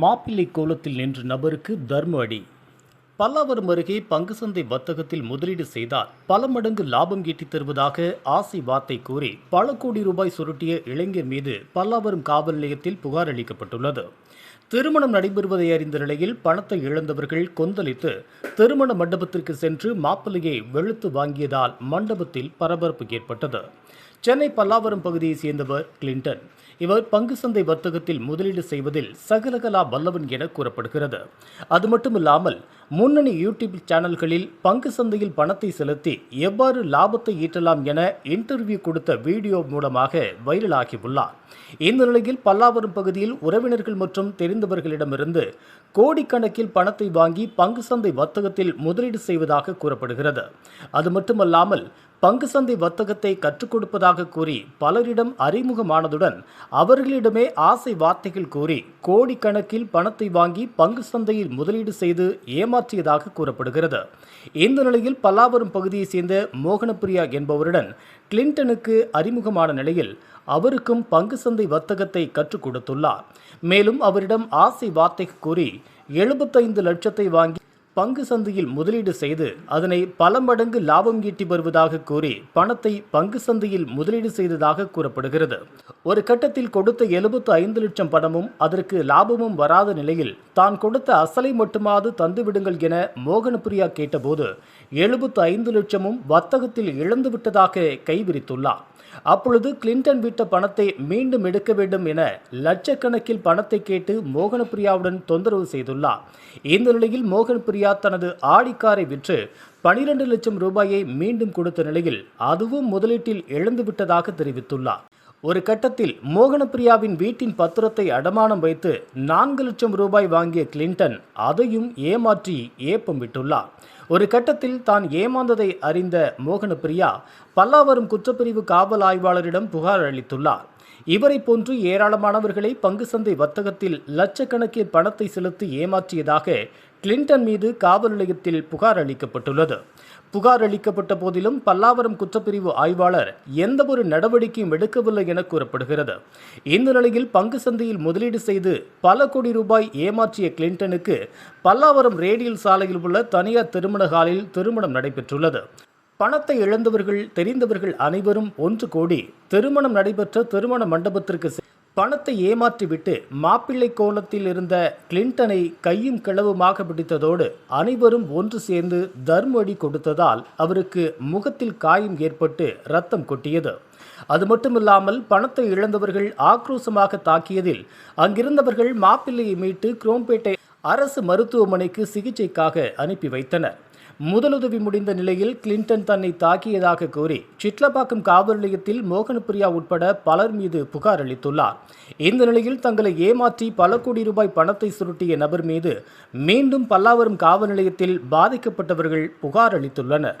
மாப்பிள்ளை கோலத்தில் நின்ற நபருக்கு தர்ம அடி. பல்லாவரம் அருகே பங்கு சந்தை வர்த்தகத்தில் முதலீடு செய்தால் பல மடங்கு லாபம் ஈட்டித் தருவதாக ஆசை வார்த்தை கூறி பல கோடி ரூபாய் சுருட்டிய இளைஞர் மீது பல்லாவரம் காவல் நிலையத்தில் புகார் அளிக்கப்பட்டுள்ளது. திருமணம் நடைபெறுவதை அறிந்த நிலையில் பணத்தை இழந்தவர்கள் கொந்தளித்து திருமண மண்டபத்திற்கு சென்று மாப்பிள்ளையை வெளுத்து வாங்கியதால் மண்டபத்தில் பரபரப்பு ஏற்பட்டது. சென்னை பல்லாவரம் பகுதியைச் சேர்ந்தவர் கிளின்டன் இவர் பங்கு சந்தை வர்த்தகத்தில் முதலீடு செய்வதில் சகலகலா வல்லவன் என கூறப்படுகிறது. அது மட்டுமில்லாமல் முன்னணி யூடியூப் சேனல்களில் பங்கு சந்தையில் பணத்தை செலுத்தி எவ்வாறு லாபத்தை ஈட்டலாம் என இன்டர்வியூ கொடுத்த வீடியோ மூலமாக வைரலாகியுள்ளார். இந்த நிலையில் பல்லாவரம் பகுதியில் உறவினர்கள் மற்றும் தெரிந்தவர்களிடமிருந்து கோடிக்கணக்கில் பணத்தை வாங்கி பங்கு சந்தை வர்த்தகத்தில் முதலீடு செய்வதாக கூறப்படுகிறது. அது மட்டுமல்லாமல் பங்கு சந்தை வர்த்தகத்தை கற்றுக் கொடுப்பதாக கூறி பலரிடம் அறிமுகமானதுடன் அவர்களிடமே ஆசை வார்த்தைகள் கூறி கோடிக்கணக்கில் பணத்தை வாங்கி பங்கு சந்தையில் முதலீடு செய்து ஏமாற்றியதாக கூறப்படுகிறது. இந்த நிலையில் பல்லாவரம் பகுதியைச் சேர்ந்த மோகனப்பிரியா என்பவருடன் கிளின்டனுக்கு அறிமுகமான நிலையில் அவருக்கும் பங்கு சந்தை வர்த்தகத்தை கற்றுக் கொடுத்துள்ளார். மேலும் அவரிடம் ஆசை வார்த்தை கூறி எழுபத்தைந்து லட்சத்தை வாங்கி பங்கு சந்தையில் முதலீடு செய்து அதனை பல மடங்கு லாபம் ஈட்டி வருவதாக கூறி பணத்தை பங்கு சந்தையில் முதலீடு செய்ததாக கூறப்படுகிறது. ஒரு கட்டத்தில் கொடுத்த எழுபத்து ஐந்து லட்சம் பணமும் அதற்கு லாபமும் வராத நிலையில் தான் கொடுத்த அசலை மட்டுமாவது தந்துவிடுங்கள் என மோகனப்பிரியா கேட்டபோது எழுபத்து ஐந்து லட்சமும் வர்த்தகத்தில் இழந்து விட்டதாக கைவிரித்துள்ளார். அப்பொழுது கிளின்டன் விட்ட பணத்தை மீண்டும் எடுக்க வேண்டும் என லட்சக்கணக்கில் பணத்தை கேட்டு மோகனப்பிரியாவுடன் தொந்தரவு செய்துள்ளார். இந்த நிலையில் மோகனப்பிரியா தனது ஆடிக்காரை விற்று பனிரெண்டு லட்சம் ரூபாயை மீண்டும் கொடுத்த நிலையில் அதுவும் முதலீட்டில் இழந்துவிட்டதாக தெரிவித்துள்ளார். ஒரு கட்டத்தில் மோகனப்பிரியாவின் வீட்டின் பத்திரத்தை அடமானம் வைத்து நான்கு லட்சம் ரூபாய் வாங்கிய கிளின்டன் அதையும் ஏமாற்றி ஏப்பம் விட்டுள்ளார். ஒரு கட்டத்தில் தான் ஏமாந்ததை அறிந்த மோகனப்பிரியா பல்லாவரம் குற்றப்பிரிவு காவல் ஆய்வாளரிடம் புகார் அளித்துள்ளார். இவரை போன்று ஏராளமானவர்களை பங்கு சந்தை வர்த்தகத்தில் லட்சக்கணக்கில் பணத்தை செலுத்தி ஏமாற்றியதாக கிளின்டன் மீது காவல் நிலையத்தில் புகார் அளிக்கப்பட்டுள்ளது. புகார் அளிக்கப்பட்ட போதிலும் பல்லாவரம் குற்றப்பிரிவு ஆய்வாளர் எந்தவொரு நடவடிக்கையும் எடுக்கவில்லை என கூறப்படுகிறது. இந்த நிலையில் பங்கு சந்தையில் முதலீடு செய்து பல கோடி ரூபாய் ஏமாற்றிய கிளின்டனுக்கு பல்லாவரம் ரேடியல் சாலையில் உள்ள தனியார் திருமண ஹாலில் திருமணம் நடைபெற்றுள்ளது. பணத்தை இழந்தவர்கள் தெரிந்தவர்கள் அனைவரும் ஒன்று கோடி திருமணம் நடைபெற்ற திருமண மண்டபத்திற்கு பணத்தை ஏமாற்றிவிட்டு மாப்பிள்ளை கோலத்தில் இருந்த கிளின்டனை கையும் களவுமாக பிடித்ததோடு அனைவரும் ஒன்று சேர்ந்து தர்ம அடி கொடுத்ததால் அவருக்கு முகத்தில் காயம் ஏற்பட்டு ரத்தம் கொட்டியது. அது மட்டுமில்லாமல் பணத்தை இழந்தவர்கள் ஆக்ரோஷமாக தாக்கியதில் அங்கிருந்தவர்கள் மாப்பிள்ளையை மீட்டு குரோம்பேட்டை அரசு மருத்துவமனைக்கு சிகிச்சைக்காக அனுப்பி வைத்தனர். முதலுதவி முடிந்த நிலையில் கிளின்டன் தன்னை தாக்கியதாக கூறி சிட்லப்பாக்கம் காவல் நிலையத்தில் மோகனப்பிரியா உட்பட பலர் மீது புகார் அளித்துள்ளார். இந்த நிலையில் தங்களை ஏமாற்றி பல கோடி ரூபாய் பணத்தை சுருட்டிய நபர் மீது மீண்டும் பல்லாவரம் காவல் நிலையத்தில் பாதிக்கப்பட்டவர்கள் புகார் அளித்துள்ளனர்.